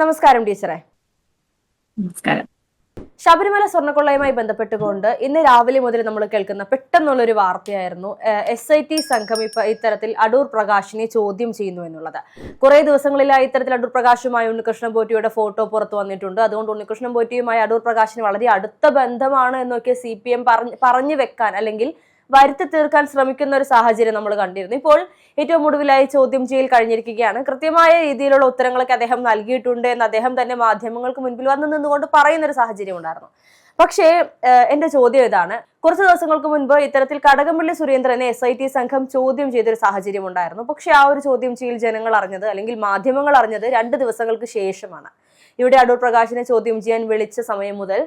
നമസ്കാരം ടീച്ചറെ. നമസ്കാരം. ശബരിമല സ്വർണക്കൊള്ളയുമായി ബന്ധപ്പെട്ടുകൊണ്ട് ഇന്ന് രാവിലെ മുതൽ നമ്മൾ കേൾക്കുന്ന പെട്ടെന്നുള്ള ഒരു വാർത്തയായിരുന്നു എസ് ഐ ടി സംഘം ഇപ്പൊ ഇത്തരത്തിൽ അടൂർ പ്രകാശിനെ ചോദ്യം ചെയ്യുന്നു എന്നുള്ളത്. കുറെ ദിവസങ്ങളിലായി ഇത്തരത്തിൽ അടൂർ പ്രകാശുമായി ഉണ്ണികൃഷ്ണൻ പോറ്റിയുടെ ഫോട്ടോ പുറത്തു വന്നിട്ടുണ്ട്. അതുകൊണ്ട് ഉണ്ണികൃഷ്ണൻ പോറ്റിയുമായി അടൂർ പ്രകാശിന് വളരെ അടുത്ത ബന്ധമാണ് എന്നൊക്കെ സി പി എം പറഞ്ഞു വെക്കാൻ അല്ലെങ്കിൽ വരുത്തി തീർക്കാൻ ശ്രമിക്കുന്ന ഒരു സാഹചര്യം നമ്മൾ കണ്ടിരുന്നു. ഇപ്പോൾ ഏറ്റവും ഒടുവിലായി ചോദ്യം ചെയ്യൽ കഴിഞ്ഞിരിക്കുകയാണ്. കൃത്യമായ രീതിയിലുള്ള ഉത്തരങ്ങളൊക്കെ അദ്ദേഹം നൽകിയിട്ടുണ്ട് എന്ന് അദ്ദേഹം തന്നെ മാധ്യമങ്ങൾക്ക് മുൻപിൽ വന്നു നിന്നുകൊണ്ട് പറയുന്ന ഒരു സാഹചര്യം ഉണ്ടായിരുന്നു. പക്ഷേ എന്റെ ചോദ്യം ഇതാണ്. കുറച്ച് ദിവസങ്ങൾക്ക് മുൻപ് ഇത്തരത്തിൽ കടകംപള്ളി സുരേന്ദ്രനെ എസ് ഐ ടി സംഘം ചോദ്യം ചെയ്തൊരു സാഹചര്യം ഉണ്ടായിരുന്നു. പക്ഷേ ആ ഒരു ചോദ്യം ചെയ്യൽ ജനങ്ങൾ അറിഞ്ഞത് അല്ലെങ്കിൽ മാധ്യമങ്ങൾ അറിഞ്ഞത് രണ്ട് ദിവസങ്ങൾക്ക് ശേഷമാണ്. ഇവിടെ അടൂർ പ്രകാശിനെ ചോദ്യം ചെയ്യാൻ വിളിച്ച സമയം മുതൽ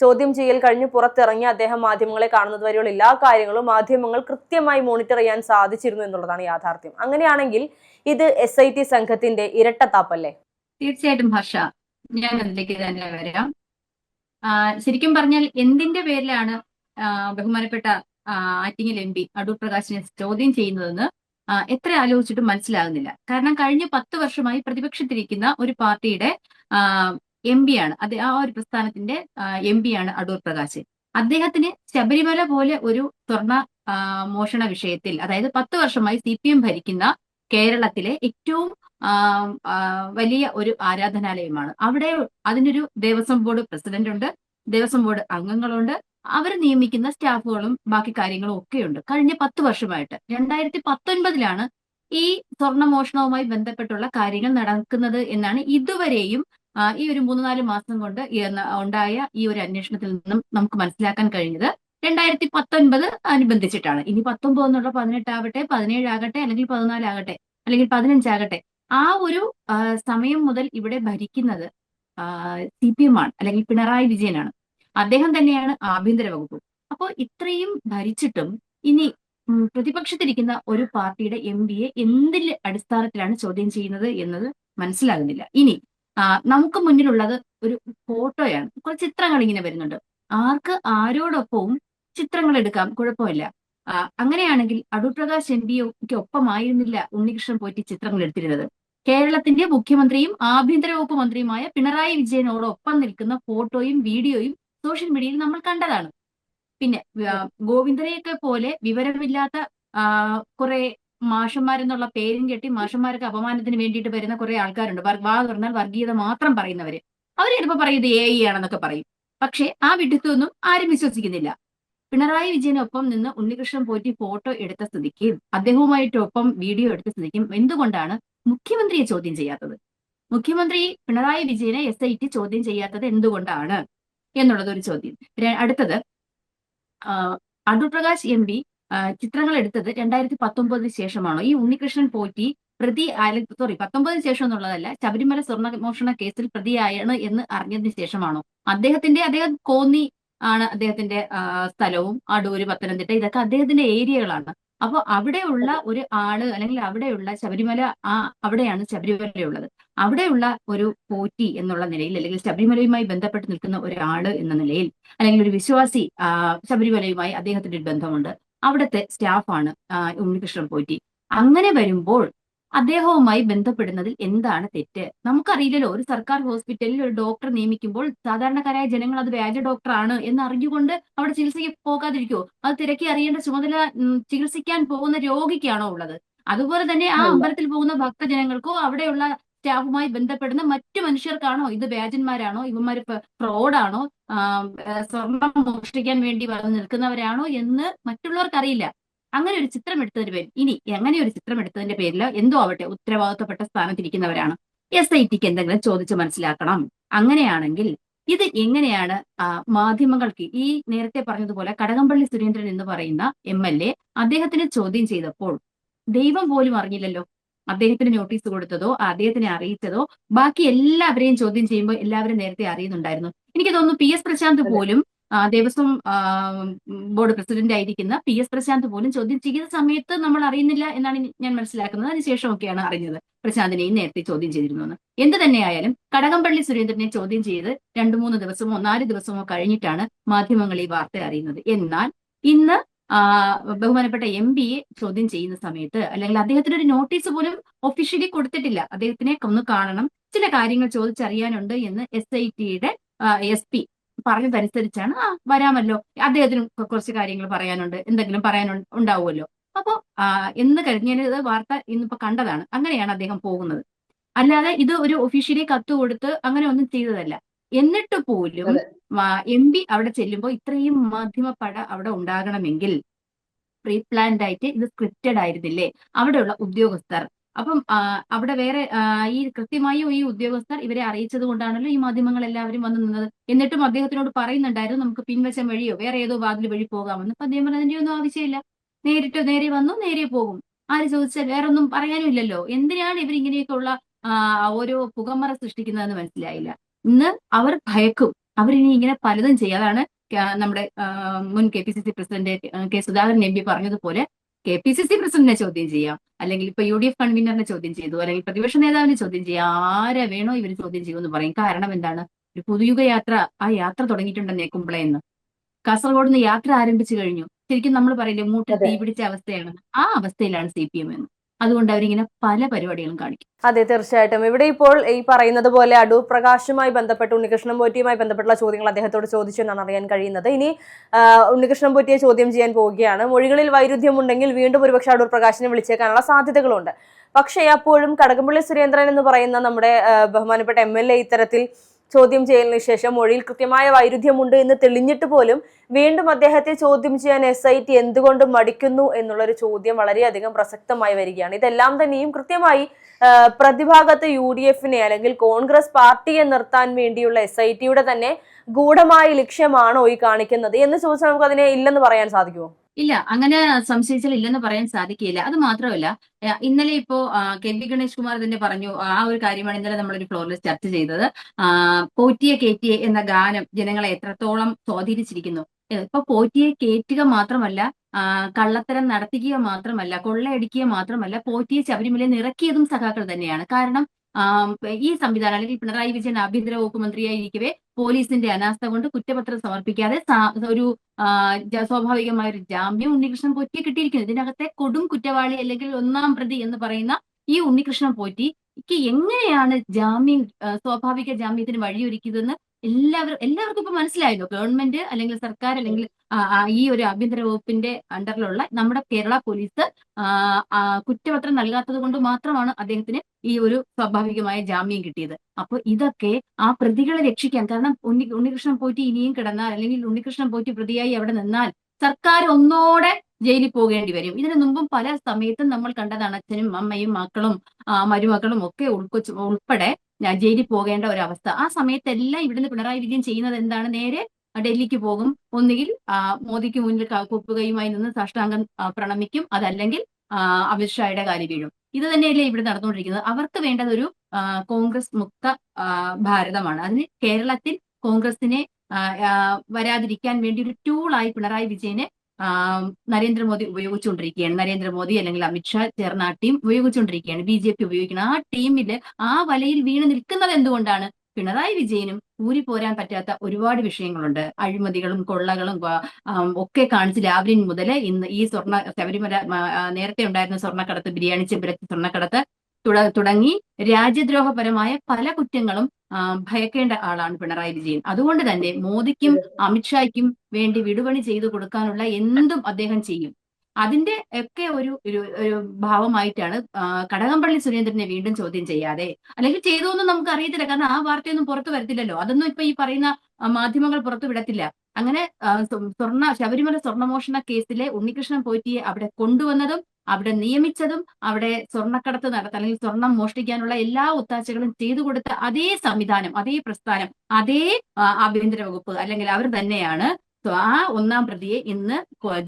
ചോദ്യം ചെയ്യൽ കഴിഞ്ഞ് പുറത്തിറങ്ങി അദ്ദേഹം മാധ്യമങ്ങളെ കാണുന്നത് വരെയുള്ള എല്ലാ കാര്യങ്ങളും മാധ്യമങ്ങൾ കൃത്യമായി മോണിറ്റർ ചെയ്യാൻ സാധിച്ചിരുന്നു എന്നുള്ളതാണ് യാഥാർത്ഥ്യം. അങ്ങനെയാണെങ്കിൽ ഇത് എസ് ഐ ടി സംഘത്തിന്റെ ഇരട്ടത്താപ്പല്ലേ? തീർച്ചയായിട്ടും ഹർഷ. ഞാൻ അതിലേക്ക് തന്നെ വരാം. ശരിക്കും പറഞ്ഞാൽ എന്തിന്റെ പേരിലാണ് ബഹുമാനപ്പെട്ട ആറ്റിങ്ങൽ എം പി അടൂർ പ്രകാശിനെ ചോദ്യം ചെയ്യുന്നതെന്ന് എത്ര ആലോചിച്ചിട്ടും മനസ്സിലാകുന്നില്ല. കാരണം കഴിഞ്ഞ പത്ത് വർഷമായി പ്രതിപക്ഷത്തിരിക്കുന്ന ഒരു പാർട്ടിയുടെ എം പി ആണ്. അത് ആ ഒരു പ്രസ്ഥാനത്തിന്റെ എം പി ആണ് അടൂർ പ്രകാശ്. അദ്ദേഹത്തിന് ശബരിമല പോലെ ഒരു സ്വർണ മോഷണ വിഷയത്തിൽ അതായത് പത്ത് വർഷമായി സി പി എം ഭരിക്കുന്ന കേരളത്തിലെ ഏറ്റവും വലിയ ഒരു ആരാധനാലയമാണ്. അവിടെ അതിനൊരു ദേവസ്വം ബോർഡ് പ്രസിഡന്റ് ഉണ്ട് ദേവസ്വം ബോർഡ് അംഗങ്ങളുണ്ട്. അവർ നിയമിക്കുന്ന സ്റ്റാഫുകളും ബാക്കി കാര്യങ്ങളും ഒക്കെയുണ്ട്. കഴിഞ്ഞ പത്ത് വർഷമായിട്ട് രണ്ടായിരത്തി പത്തൊൻപതിലാണ് ഈ സ്വർണ മോഷണവുമായി ബന്ധപ്പെട്ടുള്ള കാര്യങ്ങൾ നടക്കുന്നത് എന്നാണ് ഇതുവരെയും ഈ ഒരു മൂന്ന് നാല് മാസം കൊണ്ട് ഉണ്ടായ ഈ ഒരു അന്വേഷണത്തിൽ നിന്നും നമുക്ക് മനസ്സിലാക്കാൻ കഴിഞ്ഞത് രണ്ടായിരത്തി പത്തൊൻപത് അനുബന്ധിച്ചിട്ടാണ്. ഇനി പത്തൊമ്പത് എന്നുള്ള പതിനെട്ടാവട്ടെ പതിനേഴാകട്ടെ അല്ലെങ്കിൽ പതിനാലാകട്ടെ അല്ലെങ്കിൽ പതിനഞ്ചാകട്ടെ ആ ഒരു സമയം മുതൽ ഇവിടെ ഭരിക്കുന്നത് സി പി എം ആണ് അല്ലെങ്കിൽ പിണറായി വിജയനാണ്. അദ്ദേഹം തന്നെയാണ് ആഭ്യന്തര വകുപ്പ്. അപ്പോൾ ഇത്രയും ഭരിച്ചിട്ടും ഇനി പ്രതിപക്ഷത്തിരിക്കുന്ന ഒരു പാർട്ടിയുടെ എം എന്തിൽ അടിസ്ഥാനത്തിലാണ് ചോദ്യം ചെയ്യുന്നത് എന്നത് മനസ്സിലാകുന്നില്ല. ഇനി നമുക്ക് മുന്നിലുള്ളത് ഒരു ഫോട്ടോയാണ്. കുറച്ച് ചിത്രങ്ങൾ ഇങ്ങനെ വരുന്നുണ്ട്. ആർക്ക് ആരോടൊപ്പവും ചിത്രങ്ങൾ എടുക്കാം കുഴപ്പമില്ല. അങ്ങനെയാണെങ്കിൽ അടൂപ്രകാശ് എം പിക്ക് ഒപ്പമായിരുന്നില്ല ഉണ്ണികൃഷ്ണൻ പോറ്റി ചിത്രങ്ങൾ എടുത്തിരുന്നത്. കേരളത്തിന്റെ മുഖ്യമന്ത്രിയും ആഭ്യന്തര വകുപ്പ് മന്ത്രിയുമായ പിണറായി വിജയനോടൊപ്പം നിൽക്കുന്ന ഫോട്ടോയും വീഡിയോയും സോഷ്യൽ മീഡിയയിൽ നമ്മൾ കണ്ടതാണ്. പിന്നെ ഗോവിന്ദനെയൊക്കെ പോലെ വിവരമില്ലാത്ത കുറെ മാഷന്മാരെന്നുള്ള പേരും കെട്ടി മാഷന്മാർക്ക് അപമാനത്തിന് വേണ്ടിയിട്ട് വരുന്ന കുറെ ആൾക്കാരുണ്ട്. വാ തുറന്നാൽ വർഗീയത മാത്രം പറയുന്നവര്. അവർ ചിലപ്പോൾ പറയുന്നത് എ ഐ ആണെന്നൊക്കെ പറയും. പക്ഷെ ആ വിഡിത്വമൊന്നും ആരും വിശ്വസിക്കുന്നില്ല. പിണറായി വിജയനൊപ്പം നിന്ന് ഉണ്ണികൃഷ്ണൻ പോറ്റി ഫോട്ടോ എടുത്ത സ്ഥിതിക്ക് അദ്ദേഹവുമായിട്ടൊപ്പം വീഡിയോ എടുത്ത സ്ഥിതിക്കും എന്തുകൊണ്ടാണ് മുഖ്യമന്ത്രിയെ ചോദ്യം ചെയ്യാത്തത്? മുഖ്യമന്ത്രി പിണറായി വിജയനെ എസ് ഐ ടി ചോദ്യം ചെയ്യാത്തത് എന്തുകൊണ്ടാണ്? എന്നുള്ളത് ഒരു ചോദ്യം അടുത്തത് അടൂർ പ്രകാശ് എം പി ചിത്രങ്ങൾ എടുത്തത് രണ്ടായിരത്തി പത്തൊമ്പതിന് ശേഷമാണോ? ഈ ഉണ്ണികൃഷ്ണൻ പോറ്റി പ്രതി സോറി പത്തൊമ്പതിന് ശേഷം എന്നുള്ളതല്ല ശബരിമല സ്വർണ മോഷണ കേസിൽ പ്രതിയായാണ് എന്ന് അറിഞ്ഞതിന് ശേഷമാണോ? അദ്ദേഹത്തിന്റെ അദ്ദേഹം കോന്നി ആണ് അദ്ദേഹത്തിന്റെ സ്ഥലവും അടൂര് പത്തനംതിട്ട ഇതൊക്കെ അദ്ദേഹത്തിന്റെ ഏരിയകളാണ്. അപ്പൊ അവിടെയുള്ള ഒരു ആൾ അല്ലെങ്കിൽ അവിടെയുള്ള ശബരിമല ആ അവിടെയാണ് ശബരിമലയുള്ളത്. അവിടെയുള്ള ഒരു പോറ്റി എന്നുള്ള നിലയിൽ അല്ലെങ്കിൽ ശബരിമലയുമായി ബന്ധപ്പെട്ട് നിൽക്കുന്ന ഒരാൾ എന്ന നിലയിൽ അല്ലെങ്കിൽ ഒരു വിശ്വാസി ശബരിമലയുമായി അദ്ദേഹത്തിന്റെ ബന്ധമുണ്ട്. അവിടുത്തെ സ്റ്റാഫാണ് ഉണ്ണികൃഷ്ണൻ പോറ്റി. അങ്ങനെ വരുമ്പോൾ അദ്ദേഹവുമായി ബന്ധപ്പെടുന്നതിൽ എന്താണ് തെറ്റ്? നമുക്കറിയില്ലല്ലോ ഒരു സർക്കാർ ഹോസ്പിറ്റലിൽ ഒരു ഡോക്ടർ നിയമിക്കുമ്പോൾ സാധാരണക്കാരായ ജനങ്ങൾ അത് വ്യാജ ഡോക്ടറാണ് എന്ന് അറിഞ്ഞുകൊണ്ട് അവിടെ ചികിത്സയ്ക്ക് പോകാതിരിക്കോ അത് തിരക്കി അറിയേണ്ട ചുമതല ചികിത്സിക്കാൻ പോകുന്ന രോഗിക്കാണോ ഉള്ളത്? അതുപോലെ തന്നെ ആ അമ്പലത്തിൽ പോകുന്ന ഭക്തജനങ്ങൾക്കോ അവിടെയുള്ള സ്റ്റാഫുമായി ബന്ധപ്പെടുന്ന മറ്റു മനുഷ്യർക്കാണോ? ഇത് വ്യാജന്മാരാണോ? ഇവന്മാർ ഫ്രോഡാണോ? സ്വർണം മോഷ്ടിക്കാൻ വേണ്ടി വന്ന് നിൽക്കുന്നവരാണോ എന്ന് മറ്റുള്ളവർക്കറിയില്ല. അങ്ങനെ ഒരു ചിത്രം എടുത്തതിന്റെ പേരിൽ ഇനി എങ്ങനെ ഒരു ചിത്രം എടുത്തതിന്റെ പേരിൽ എന്തോ ആവട്ടെ ഉത്തരവാദിത്തപ്പെട്ട സ്ഥാനത്തിരിക്കുന്നവരാണ്. എസ് ഐ ടിക്ക് എന്തെങ്കിലും ചോദിച്ച് മനസ്സിലാക്കണം. അങ്ങനെയാണെങ്കിൽ ഇത് എങ്ങനെയാണ് മാധ്യമങ്ങൾക്ക് ഈ നേരത്തെ പറഞ്ഞതുപോലെ കടകംപള്ളി സുരേന്ദ്രൻ എന്ന് പറയുന്ന എം എൽ എ അദ്ദേഹത്തിന് ചോദ്യം ചെയ്തപ്പോൾ ദൈവം പോലും അറിഞ്ഞില്ലല്ലോ. അദ്ദേഹത്തിന് നോട്ടീസ് കൊടുത്തതോ അദ്ദേഹത്തിനെ അറിയിച്ചതോ ബാക്കി എല്ലാവരെയും ചോദ്യം ചെയ്യുമ്പോൾ എല്ലാവരും നേരത്തെ അറിയുന്നുണ്ടായിരുന്നു. എനിക്ക് തോന്നുന്നു പി എസ് പ്രശാന്ത് പോലും ദേവസ്വം ബോർഡ് പ്രസിഡന്റ് ആയിരിക്കുന്ന പി എസ് പ്രശാന്ത് പോലും ചോദ്യം ചെയ്യുന്ന സമയത്ത് നമ്മൾ അറിയുന്നില്ല എന്നാണ് ഞാൻ മനസ്സിലാക്കുന്നത്. അതിനുശേഷമൊക്കെയാണ് അറിഞ്ഞത് പ്രശാന്തിനെയും നേരത്തെ ചോദ്യം ചെയ്തിരുന്നു എന്ന് എന്ത് തന്നെയായാലും കടകംപള്ളി സുരേന്ദ്രനെ ചോദ്യം ചെയ്ത് രണ്ടു മൂന്ന് ദിവസമോ നാല് ദിവസമോ കഴിഞ്ഞിട്ടാണ് മാധ്യമങ്ങൾ ഈ വാർത്ത അറിയുന്നത്. എന്നാൽ ഇന്ന് ബഹുമാനപ്പെട്ട എം പിയെ ചോദ്യം ചെയ്യുന്ന സമയത്ത് അല്ലെങ്കിൽ അദ്ദേഹത്തിന് ഒരു നോട്ടീസ് പോലും ഒഫീഷ്യലി കൊടുത്തിട്ടില്ല. അദ്ദേഹത്തിനെ ഒന്ന് കാണണം. ചില കാര്യങ്ങൾ ചോദിച്ചറിയാനുണ്ട് എന്ന് എസ് ഐ ടിയുടെ എസ് പി പറഞ്ഞതനുസരിച്ചാണ് ആ വരാമല്ലോ. അദ്ദേഹത്തിന് കുറച്ച് കാര്യങ്ങൾ പറയാനുണ്ട്. എന്തെങ്കിലും പറയാൻ ഉണ്ടാവുമല്ലോ. അപ്പോൾ എന്ന് ഇത് വാർത്ത ഇന്നിപ്പോ കണ്ടതാണ്. അങ്ങനെയാണ് അദ്ദേഹം പോകുന്നത്. അല്ലാതെ ഇത് ഒരു ഒഫീഷ്യലി കത്ത് കൊടുത്ത് അങ്ങനെ ഒന്നും ചെയ്തതല്ല. എന്നിട്ട് പോലും. എം പി അവിടെ ചെല്ലുമ്പോൾ ഇത്രയും മാധ്യമ പട അവിടെ ഉണ്ടാകണമെങ്കിൽ പ്രീ പ്ലാൻഡ് ആയിട്ട് ഇത് സ്ക്രിപ്റ്റഡ് ആയിരുന്നില്ലേ? അവിടെയുള്ള ഉദ്യോഗസ്ഥർ. അപ്പം അവിടെ വേറെ ഈ കൃത്യമായും ഈ ഉദ്യോഗസ്ഥർ ഇവരെ അറിയിച്ചത് കൊണ്ടാണല്ലോ ഈ മാധ്യമങ്ങൾ എല്ലാവരും വന്നു നിന്നത്. എന്നിട്ടും അദ്ദേഹത്തിനോട് പറയുന്നുണ്ടായിരുന്നു നമുക്ക് പിൻവശം വഴിയോ വേറെ ഏതോ വാതിൽ വഴി പോകാമെന്ന്. അപ്പൊ അദ്ദേഹം പറഞ്ഞതിന്റെ ഒന്നും ആവശ്യമില്ല. നേരിട്ട് നേരെ വന്നു നേരെ പോകും. ആര് ചോദിച്ചാൽ വേറെ ഒന്നും പറയാനും ഇല്ലല്ലോ. എന്തിനാണ് ആ, ഓരോ പുകമറ സൃഷ്ടിക്കുന്നതെന്ന് മനസ്സിലായില്ല. ഇന്ന് അവർ ഭയക്കും. അവരിനി ഇങ്ങനെ പലതും ചെയ്യും. അതാണ് നമ്മുടെ മുൻ K P C C president K Sudhakaran M P പറഞ്ഞതുപോലെ കെ പി സി സി പ്രസിഡന്റിനെ ചോദ്യം ചെയ്യാം. അല്ലെങ്കിൽ ഇപ്പൊ യു ഡി എഫ് കൺവീനറിനെ ചോദ്യം ചെയ്തു. അല്ലെങ്കിൽ പ്രതിപക്ഷ നേതാവിനെ ചോദ്യം ചെയ്യാം. ആരെ വേണോ ഇവർ ചോദ്യം ചെയ്യുമെന്ന് പറയും. കാരണം എന്താണ്? ഒരു പുതുയുഗ യാത്ര ആ യാത്ര തുടങ്ങിയിട്ടുണ്ടെന്നേ കുമ്പളയെന്ന് കാസർഗോഡ് നിന്ന് യാത്ര ആരംഭിച്ചു കഴിഞ്ഞു. ശരിക്കും നമ്മൾ പറയില്ലേ മൂട്ട്. തീ പിടിച്ച അവസ്ഥയാണ്. ആ അവസ്ഥയിലാണ് സി പി എം എന്ന്. അതുകൊണ്ട് അവരിങ്ങനെ പല പരിപാടികളും കാണിക്കും. അതെ തീർച്ചയായിട്ടും. ഇവിടെ ഇപ്പോൾ ഈ പറയുന്നത് പോലെ അടൂർ പ്രകാശുമായി ബന്ധപ്പെട്ട് ഉണ്ണികൃഷ്ണൻ പോറ്റിയുമായി ബന്ധപ്പെട്ടുള്ള ചോദ്യങ്ങൾ അദ്ദേഹത്തോട് ചോദിച്ചു എന്നാണ് അറിയാൻ കഴിയുന്നത്. ഇനി ഉണ്ണികൃഷ്ണൻ പോറ്റിയെ ചോദ്യം ചെയ്യാൻ പോവുകയാണ്. മൊഴികളിൽ വൈരുദ്ധ്യമുണ്ടെങ്കിൽ വീണ്ടും ഒരുപക്ഷെ അടൂർ പ്രകാശിനെ വിളിച്ചേക്കാനുള്ള സാധ്യതകളുണ്ട്. പക്ഷേ അപ്പോഴും കടകംപള്ളി സുരേന്ദ്രൻ എന്ന് പറയുന്ന നമ്മുടെ ബഹുമാനപ്പെട്ട എം എൽ എ ഇത്തരത്തിൽ ചോദ്യം ചെയ്യലിന് ശേഷം മൊഴിയിൽ കൃത്യമായ വൈരുദ്ധ്യമുണ്ട് എന്ന് തെളിഞ്ഞിട്ട് പോലും വീണ്ടും അദ്ദേഹത്തെ ചോദ്യം ചെയ്യാൻ എസ് ഐ ടി എന്തുകൊണ്ട് മടിക്കുന്നു എന്നുള്ളൊരു ചോദ്യം വളരെയധികം പ്രസക്തമായി വരികയാണ്. ഇതെല്ലാം തന്നെയും കൃത്യമായി പ്രതിഭാഗത്ത് യു ഡി എഫിനെ അല്ലെങ്കിൽ കോൺഗ്രസ് പാർട്ടിയെ നിർത്താൻ വേണ്ടിയുള്ള എസ് ഐ ടിയുടെ തന്നെ ഗൂഢമായ ലക്ഷ്യമാണോ ഈ കാണിക്കുന്നത്? എന്ന് ചോദിച്ചാൽ നമുക്ക് അതിനെ ഇല്ലെന്ന് പറയാൻ സാധിക്കുമോ? ഇല്ല അങ്ങനെ സംശയിച്ചാൽ ഇല്ലെന്ന് പറയാൻ സാധിക്കില്ല. അത് മാത്രമല്ല ഇന്നലെ ഇപ്പോ കെ വി ഗണേഷ് കുമാർ തന്നെ പറഞ്ഞു ആ ഒരു കാര്യമാണ് ഇന്നലെ നമ്മളൊരു ഫ്ലോറിൽ ചർച്ച ചെയ്തത്. പോറ്റിയെ കേറ്റിയെ എന്ന ഗാനം ജനങ്ങളെ എത്രത്തോളം സ്വാധീനിച്ചിരിക്കുന്നു? ഇപ്പൊ പോറ്റിയെ കേറ്റുക മാത്രമല്ല കള്ളത്തരം നടത്തിക്കുക മാത്രമല്ല കൊള്ളയടിക്കുക മാത്രമല്ല പോറ്റിയെ ശബരിമലയിൽ നിറക്കിയതും സഖാക്കൾ തന്നെയാണ്. കാരണം ഈ സംവിധാനം അല്ലെങ്കിൽ പിണറായി വിജയൻ ആഭ്യന്തര വകുപ്പ് മന്ത്രിയായിരിക്കവേ പോലീസിന്റെ അനാസ്ഥ കൊണ്ട് കുറ്റപത്രം സമർപ്പിക്കാതെ ഒരു സ്വാഭാവികമായ ഒരു ജാമ്യം ഉണ്ണികൃഷ്ണൻ പോറ്റി കിട്ടിയിരിക്കുന്നു. ഇതിനകത്തെ കൊടും കുറ്റവാളി അല്ലെങ്കിൽ ഒന്നാം പ്രതി എന്ന് പറയുന്ന ഈ ഉണ്ണികൃഷ്ണൻ പോറ്റിക്ക് എങ്ങനെയാണ് ജാമ്യം സ്വാഭാവിക ജാമ്യത്തിന് വഴിയൊരുക്കിയതെന്ന് എല്ലാവരും എല്ലാവർക്കും ഇപ്പൊ മനസ്സിലായല്ലോ ഗവൺമെന്റ് അല്ലെങ്കിൽ സർക്കാർ അല്ലെങ്കിൽ ഈ ഒരു ആഭ്യന്തര വകുപ്പിന്റെ അണ്ടറിലുള്ള നമ്മുടെ കേരള പോലീസ് കുറ്റപത്രം നൽകാത്തത് കൊണ്ട് മാത്രമാണ് അദ്ദേഹത്തിന് ഈ ഒരു സ്വാഭാവികമായ ജാമ്യം കിട്ടിയത്. അപ്പൊ ഇതൊക്കെ ആ പ്രതികളെ രക്ഷിക്കാൻ കാരണം ഉണ്ണി ഉണ്ണികൃഷ്ണൻ പോറ്റി ഇനിയും കിടന്നാൽ അല്ലെങ്കിൽ ഉണ്ണികൃഷ്ണൻ പോറ്റി പ്രതിയായി അവിടെ നിന്നാൽ സർക്കാർ ഒന്നോടെ ജയിലിൽ പോകേണ്ടി വരും. ഇതിനു മുമ്പും പല സമയത്തും നമ്മൾ കണ്ടതാണ് അച്ഛനും അമ്മയും മക്കളും മരുമക്കളും ഒക്കെ ഉൾക്കൊച്ചു ഉൾപ്പെടെ ജയിലിൽ പോകേണ്ട ഒരു അവസ്ഥ ആ സമയത്തെല്ലാം ഇവിടുന്ന് പിണറായി വിജയൻ ചെയ്യുന്നത് എന്താണ്? നേരെ ഡൽഹിക്ക് പോകും. ഒന്നുകിൽ മോദിക്ക് മുന്നിൽ കുപ്പുകയുമായി നിന്ന് സാഷ്ടാംഗം പ്രണമിക്കും. അതല്ലെങ്കിൽ അമിത്ഷായുടെ കാലി വീഴും. ഇത് തന്നെയല്ലേ ഇവിടെ നടന്നുകൊണ്ടിരിക്കുന്നത്. അവർക്ക് വേണ്ടത് ഒരു കോൺഗ്രസ് മുക്ത ഭാരതമാണ്. അതിന് കേരളത്തിൽ കോൺഗ്രസിനെ വരാതിരിക്കാൻ വേണ്ടി ഒരു ടൂളായി പിണറായി വിജയനെ നരേന്ദ്രമോദി ഉപയോഗിച്ചുകൊണ്ടിരിക്കുകയാണ്. നരേന്ദ്രമോദി അല്ലെങ്കിൽ അമിത്ഷാ ചേർന്ന ആ ടീം ഉപയോഗിച്ചുകൊണ്ടിരിക്കുകയാണ്. ബി ജെ പി ഉപയോഗിക്കുന്ന ആ ടീമിൽ ആ വലയിൽ വീണ് നിൽക്കുന്നത് എന്തുകൊണ്ടാണ്? പിണറായി വിജയനും ഊരി പോരാൻ പറ്റാത്ത ഒരുപാട് വിഷയങ്ങളുണ്ട്. അഴിമതികളും കൊള്ളകളും ഒക്കെ കാണിച്ച് രാവിലെ മുതൽ ഇന്ന് ഈ സ്വർണ ശബരിമല നേരത്തെ ഉണ്ടായിരുന്ന സ്വർണക്കടത്ത് ബിരിയാണി ചെമ്പരത്തി സ്വർണക്കടത്ത് തുടങ്ങി രാജ്യദ്രോഹപരമായ പല കുറ്റങ്ങളും ഭയക്കേണ്ട ആളാണ് പിണറായി വിജയൻ. അതുകൊണ്ട് തന്നെ മോദിക്കും അമിത്ഷായ്ക്കും വേണ്ടി വിടുപണി ചെയ്തു കൊടുക്കാനുള്ള എന്തും അദ്ദേഹം ചെയ്യും. അതിന്റെ ഒക്കെ ഒരു ഒരു ഒരു ഭാവമായിട്ടാണ് കടകംപള്ളി സുരേന്ദ്രനെ വീണ്ടും ചോദ്യം ചെയ്യാതെ. അല്ലെങ്കിൽ ചെയ്തോന്നും നമുക്ക് അറിയത്തില്ല കാരണം ആ വാർത്തയൊന്നും പുറത്തു വരത്തില്ലല്ലോ. അതൊന്നും ഇപ്പൊ ഈ പറയുന്ന മാധ്യമങ്ങൾ പുറത്തു വിടത്തില്ല. അങ്ങനെ സ്വർണ ശബരിമല സ്വർണമോഷണ കേസിലെ ഉണ്ണികൃഷ്ണൻ പോറ്റിയെ അവിടെ കൊണ്ടുവന്നതും അവിടെ നിയമിച്ചതും അവിടെ സ്വർണക്കടത്ത് നടത്ത അല്ലെങ്കിൽ സ്വർണം മോഷ്ടിക്കാനുള്ള എല്ലാ ഒത്താശകളും ചെയ്തു കൊടുത്ത അതേ സംവിധാനം അതേ പ്രസ്ഥാനം അതേ ആഭ്യന്തര വകുപ്പ് അല്ലെങ്കിൽ അവർ തന്നെയാണ് ആ ഒന്നാം പ്രതിയെ ഇന്ന്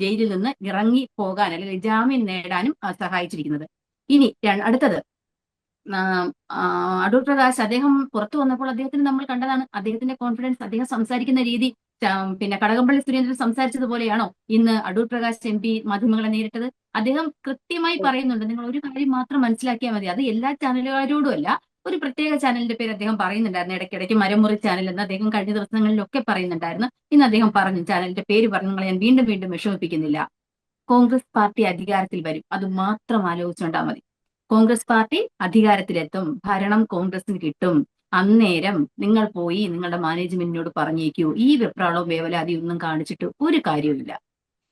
ജയിലിൽ നിന്ന് ഇറങ്ങി പോകാൻ അല്ലെങ്കിൽ ജാമ്യം നേടാനും സഹായിച്ചിരിക്കുന്നത്. ഇനി അടുത്തത്. അടൂർ പ്രകാശ് അദ്ദേഹം പുറത്തു വന്നപ്പോൾ അദ്ദേഹത്തിന് നമ്മൾ കണ്ടതാണ്. അദ്ദേഹത്തിന്റെ കോൺഫിഡൻസ് അദ്ദേഹം സംസാരിക്കുന്ന രീതി പിന്നെ കടകംപള്ളി സുരേന്ദ്രൻ സംസാരിച്ചതുപോലെയാണോ ഇന്ന് അടൂർ പ്രകാശ് എം പി മാധ്യമങ്ങളെ നേരിട്ടത്? അദ്ദേഹം കൃത്യമായി പറയുന്നുണ്ട്. നിങ്ങൾ ഒരു കാര്യം മാത്രം മനസ്സിലാക്കിയാൽ മതി. അത് എല്ലാ ചാനലുകാരോടും അല്ല ഒരു പ്രത്യേക ചാനലിന്റെ പേര് അദ്ദേഹം പറയുന്നുണ്ടായിരുന്നു. ഇടയ്ക്കിടയ്ക്ക് മരമുറി ചാനൽ എന്ന് അദ്ദേഹം കഴിഞ്ഞ ദിവസങ്ങളിലൊക്കെ പറയുന്നുണ്ടായിരുന്നു. ഇന്ന് അദ്ദേഹം പറഞ്ഞു ചാനലിന്റെ പേര് പറഞ്ഞു നിങ്ങളെ ഞാൻ വീണ്ടും വീണ്ടും വിഷമിപ്പിക്കുന്നില്ല. കോൺഗ്രസ് പാർട്ടി അധികാരത്തിൽ വരും. അത് മാത്രം ആലോചിച്ചുകൊണ്ടാൽ മതി. കോൺഗ്രസ് പാർട്ടി അധികാരത്തിലെത്തും. ഭരണം കോൺഗ്രസിന് കിട്ടും. അന്നേരം നിങ്ങൾ പോയി നിങ്ങളുടെ മാനേജ്മെന്റിനോട് പറഞ്ഞേക്കൂ. ഈ വെപ്രാളവും വേവലാതിയും ഒന്നും കാണിച്ചിട്ട് ഒരു കാര്യവുമില്ല.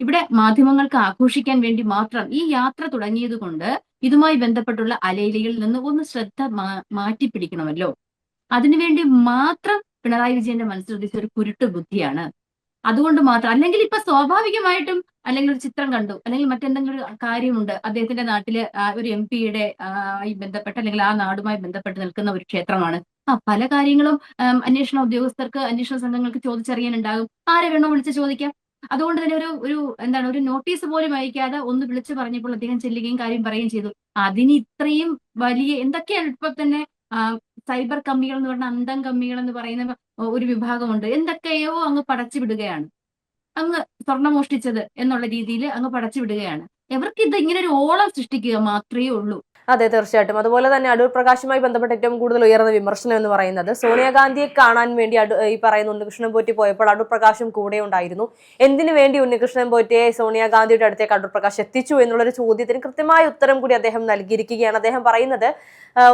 ഇവിടെ മാധ്യമങ്ങൾക്ക് ആഘോഷിക്കാൻ വേണ്ടി മാത്രം ഈ യാത്ര തുടങ്ങിയത് കൊണ്ട് ഇതുമായി ബന്ധപ്പെട്ടുള്ള അലയിലയിൽ നിന്ന് ഒന്ന് ശ്രദ്ധ മാറ്റിപ്പിടിക്കണമല്ലോ. അതിനുവേണ്ടി മാത്രം പിണറായി വിജയന്റെ മനസ്സിലുദ്ദേശിച്ച ഒരു കുരുട്ട് ബുദ്ധിയാണ്. അതുകൊണ്ട് മാത്രം അല്ലെങ്കിൽ ഇപ്പൊ സ്വാഭാവികമായിട്ടും അല്ലെങ്കിൽ ഒരു ചിത്രം കണ്ടു അല്ലെങ്കിൽ മറ്റെന്തെങ്കിലും ഒരു കാര്യമുണ്ട് അദ്ദേഹത്തിന്റെ നാട്ടിൽ ഒരു എം പിയുടെ ബന്ധപ്പെട്ട് അല്ലെങ്കിൽ ആ നാടുമായി ബന്ധപ്പെട്ട് നിൽക്കുന്ന ഒരു ക്ഷേത്രമാണ് ആ പല കാര്യങ്ങളും അന്വേഷണ ഉദ്യോഗസ്ഥർക്ക് അന്വേഷണ സംഘങ്ങൾക്ക് ചോദിച്ചറിയാനുണ്ടാകും. ആരെ വേണോ വിളിച്ച് ചോദിക്കാം. അതുകൊണ്ട് തന്നെ ഒരു ഒരു എന്താണ് ഒരു നോട്ടീസ് പോലും അയക്കാതെ ഒന്ന് വിളിച്ചു പറഞ്ഞപ്പോൾ അദ്ദേഹം ചെല്ലുകയും കാര്യം പറയുകയും ചെയ്തു. അതിന് ഇത്രയും വലിയ എന്തൊക്കെയാണ് ഇപ്പൊ തന്നെ സൈബർ കമ്മികൾ എന്ന് പറഞ്ഞ അന്തം കമ്മികൾ എന്ന് പറയുന്ന ഒരു വിഭാഗമുണ്ട്. എന്തൊക്കെയോ അങ്ങ് പടച്ചു വിടുകയാണ്. അങ്ങ് സ്വർണം മോഷ്ടിച്ചത് എന്നുള്ള രീതിയിൽ അങ്ങ് പടച്ചു വിടുകയാണ്. ഇവർക്ക് ഇത് ഇങ്ങനെ ഒരു ഓളം സൃഷ്ടിക്കുക മാത്രമേ ഉള്ളൂ. അതെ തീർച്ചയായിട്ടും. അതുപോലെ തന്നെ അടൂർ പ്രകാശുമായി ബന്ധപ്പെട്ട് ഏറ്റവും കൂടുതൽ ഉയർന്ന വിമർശനം എന്ന് പറയുന്നത് സോണിയാഗാന്ധിയെ കാണാൻ വേണ്ടി ഈ പറയുന്ന ഉണ്ണികൃഷ്ണൻ പോറ്റി പോയപ്പോൾ അടൂർ പ്രകാശും കൂടെ ഉണ്ടായിരുന്നു. എന്തിനു വേണ്ടി ഉണ്ണികൃഷ്ണൻ പോറ്റിയെ സോണിയാഗാന്ധിയുടെ അടുത്തേക്ക് അടൂർ പ്രകാശ് എത്തിച്ചു എന്നുള്ളൊരു ചോദ്യത്തിന് കൃത്യമായ ഉത്തരം കൂടി അദ്ദേഹം നൽകിയിരിക്കുകയാണ്. അദ്ദേഹം പറയുന്നത്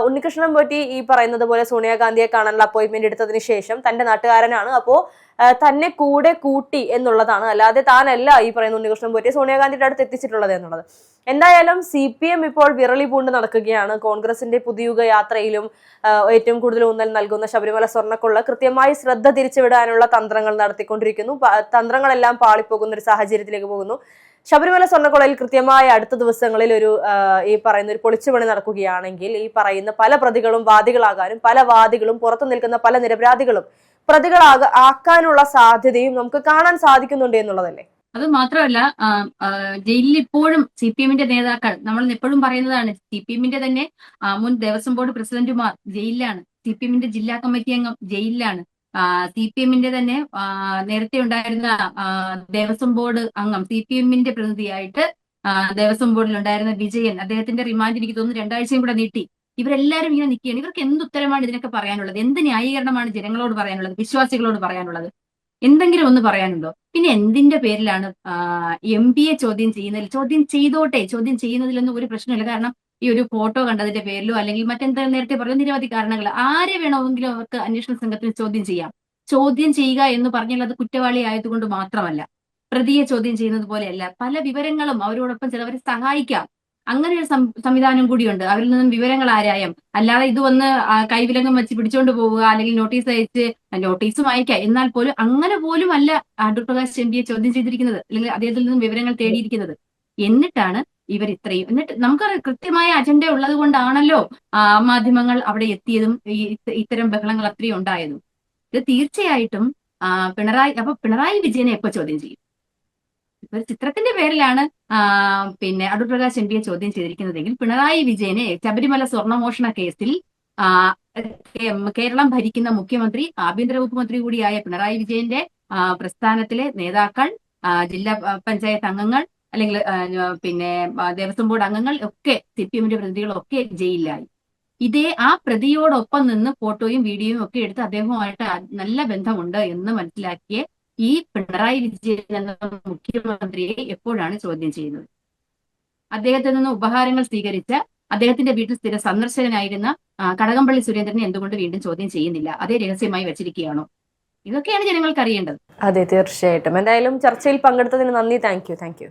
ഉണ്ണികൃഷ്ണൻ പോറ്റി ഈ പറയുന്നത് പോലെ സോണിയാഗാന്ധിയെ കാണാനുള്ള അപ്പോയിന്റ്മെന്റ് എടുത്തതിന് ശേഷം തന്റെ നാട്ടുകാരനാണ്. അപ്പോ ആ, തന്നെ കൂടെ കൂട്ടി എന്നുള്ളതാണ്. അല്ലാതെ താനല്ല ഈ പറയുന്ന ഉണ്ണികൃഷ്ണൻ പോറ്റി. സോണിയാഗാന്ധിയുടെ അടുത്ത് എത്തിച്ചിട്ടുള്ളത് എന്നുള്ളത്. എന്തായാലും സി പി എം ഇപ്പോൾ വിരളി പൂണ്ട് നടക്കുകയാണ്. കോൺഗ്രസിന്റെ പുതിയുഗ യാത്രയിലും ഏറ്റവും കൂടുതൽ ഊന്നൽ നൽകുന്ന ശബരിമല സ്വർണക്കൊള്ള കൃത്യമായി ശ്രദ്ധ തിരിച്ചുവിടാനുള്ള തന്ത്രങ്ങൾ നടത്തിക്കൊണ്ടിരിക്കുന്നു. തന്ത്രങ്ങളെല്ലാം പാളിപ്പോകുന്ന ഒരു സാഹചര്യത്തിലേക്ക് പോകുന്നു. ശബരിമല സ്വർണക്കുളയിൽ കൃത്യമായ അടുത്ത ദിവസങ്ങളിൽ ഒരു ഈ പറയുന്ന ഒരു പൊളിച്ചുപണി നടക്കുകയാണെങ്കിൽ ഈ പറയുന്ന പല പ്രതികളും വാദികളാകാനും പല വാദികളും പുറത്തു നിൽക്കുന്ന പല നിരപരാധികളും പ്രതികളാക ആക്കാനുള്ള സാധ്യതയും നമുക്ക് കാണാൻ സാധിക്കുന്നുണ്ട് എന്നുള്ളതല്ലേ? അത് മാത്രമല്ല ജയിലിൽ ഇപ്പോഴും സി പി എമ്മിന്റെ നേതാക്കൾ നമ്മൾ എപ്പോഴും പറയുന്നതാണ് സി പി എമ്മിന്റെ തന്നെ മുൻ ദേവസ്വം ബോർഡ് പ്രസിഡന്റുമാർ ജയിലിലാണ്. സി പി എമ്മിന്റെ ജില്ലാ കമ്മിറ്റി അംഗം ജയിലിലാണ്. സി പി എമ്മിന്റെ തന്നെ നേരത്തെ ഉണ്ടായിരുന്ന ദേവസ്വം ബോർഡ് അംഗം സി പി എമ്മിന്റെ പ്രതിനിധിയായിട്ട് ദേവസ്വം ബോർഡിൽ ഉണ്ടായിരുന്ന വിജയൻ അദ്ദേഹത്തിന്റെ റിമാൻഡ് എനിക്ക് തോന്നുന്നു രണ്ടാഴ്ചയും കൂടെ നീട്ടി. ഇവരെല്ലാരും ഇങ്ങനെ നിൽക്കുകയാണ്. ഇവർക്ക് എന്ത് ഉത്തരമാണ് ഇതിനൊക്കെ പറയാനുള്ളത്? എന്ത് ന്യായീകരണമാണ് ജനങ്ങളോട് പറയാനുള്ളത്? വിശ്വാസികളോട് പറയാനുള്ളത്? എന്തെങ്കിലും ഒന്ന് പറയാനുണ്ടോ? പിന്നെ എന്തിന്റെ പേരിലാണ് എം പി എ ചോദ്യം ചെയ്യുന്നതിൽ ചോദ്യം ചെയ്തോട്ടെ? ചോദ്യം ചെയ്യുന്നതിലൊന്നും ഒരു പ്രശ്നമില്ല. കാരണം ഈ ഒരു ഫോട്ടോ കണ്ടതിന്റെ പേരിലോ അല്ലെങ്കിൽ മറ്റെന്താ നേരത്തെ പറഞ്ഞ നിരവധി കാരണങ്ങൾ. ആരെ വേണമെങ്കിലും അവർക്ക് അന്വേഷണ സംഘത്തിൽ ചോദ്യം ചെയ്യാം. ചോദ്യം ചെയ്യുക എന്ന് പറഞ്ഞാൽ അത് കുറ്റവാളി ആയതുകൊണ്ട് മാത്രമല്ല. പ്രതിയെ ചോദ്യം ചെയ്യുന്നത് പോലെയല്ല. പല വിവരങ്ങളും അവരോടൊപ്പം ചിലവരെ സഹായിക്കാം. അങ്ങനെ ഒരു സംവിധാനം കൂടിയുണ്ട്. അവരിൽ നിന്നും വിവരങ്ങൾ ആരായം. അല്ലാതെ ഇത് വന്ന് കൈവിലങ്ങം വെച്ച് പിടിച്ചോണ്ട് പോവുക അല്ലെങ്കിൽ നോട്ടീസ് അയച്ച് നോട്ടീസും അയക്കാം. എന്നാൽ പോലും അങ്ങനെ പോലും അല്ല അടൂർ പ്രകാശ് എം പിയെ ചോദ്യം ചെയ്തിരിക്കുന്നത് അല്ലെങ്കിൽ അദ്ദേഹത്തിൽ നിന്നും വിവരങ്ങൾ തേടിയിരിക്കുന്നത്. എന്നിട്ടാണ് ഇവർ ഇത്രയും എന്നിട്ട് നമുക്ക് കൃത്യമായ അജണ്ട ഉള്ളത് കൊണ്ടാണല്ലോ മാധ്യമങ്ങൾ അവിടെ എത്തിയതും ഇത്തരം ബഹളങ്ങൾ അത്രയും ഉണ്ടായതും. ഇത് തീർച്ചയായിട്ടും പിണറായി അപ്പൊ പിണറായി വിജയനെ എപ്പോ ചോദ്യം ചെയ്യും? ഒരു ചിത്രത്തിന്റെ പേരിലാണ് പിന്നെ അടൂർ പ്രകാശ് എം പിയെ ചോദ്യം ചെയ്തിരിക്കുന്നതെങ്കിൽ പിണറായി വിജയനെ ശബരിമല സ്വർണമോഷണ കേസിൽ കേരളം ഭരിക്കുന്ന മുഖ്യമന്ത്രി ആഭ്യന്തര വകുപ്പ് മന്ത്രി കൂടിയായ പിണറായി വിജയന്റെ പ്രസ്ഥാനത്തിലെ നേതാക്കൾ ജില്ലാ പഞ്ചായത്ത് അംഗങ്ങൾ അല്ലെങ്കിൽ പിന്നെ ദേവസ്വം ബോർഡ് അംഗങ്ങൾ ഒക്കെ സി പി എമ്മിന്റെ പ്രതികളൊക്കെ ജയിലിലായി. ഇതേ ആ പ്രതിയോടൊപ്പം നിന്ന് ഫോട്ടോയും വീഡിയോയും ഒക്കെ എടുത്ത് അദ്ദേഹവുമായിട്ട് നല്ല ബന്ധമുണ്ട് എന്ന് മനസ്സിലാക്കിയ ഈ പിണറായി വിജയൻ എന്ന മുഖ്യമന്ത്രിയെ എപ്പോഴാണ് ചോദ്യം ചെയ്യുന്നത്? അദ്ദേഹത്തിൽ നിന്ന് ഉപഹാരങ്ങൾ സ്വീകരിച്ച അദ്ദേഹത്തിന്റെ വീട്ടിൽ സ്ഥിര സന്ദർശകനായിരുന്ന കടകംപള്ളി സുരേന്ദ്രനെ എന്തുകൊണ്ട് വീണ്ടും ചോദ്യം ചെയ്യുന്നില്ല? അതേ രഹസ്യമായി വെച്ചിരിക്കുകയാണോ? ഇതൊക്കെയാണ് ജനങ്ങൾക്ക് അറിയേണ്ടത്. അതെ തീർച്ചയായിട്ടും. എന്തായാലും ചർച്ചയിൽ പങ്കെടുത്തതിന് നന്ദി. Thank you. Thank you.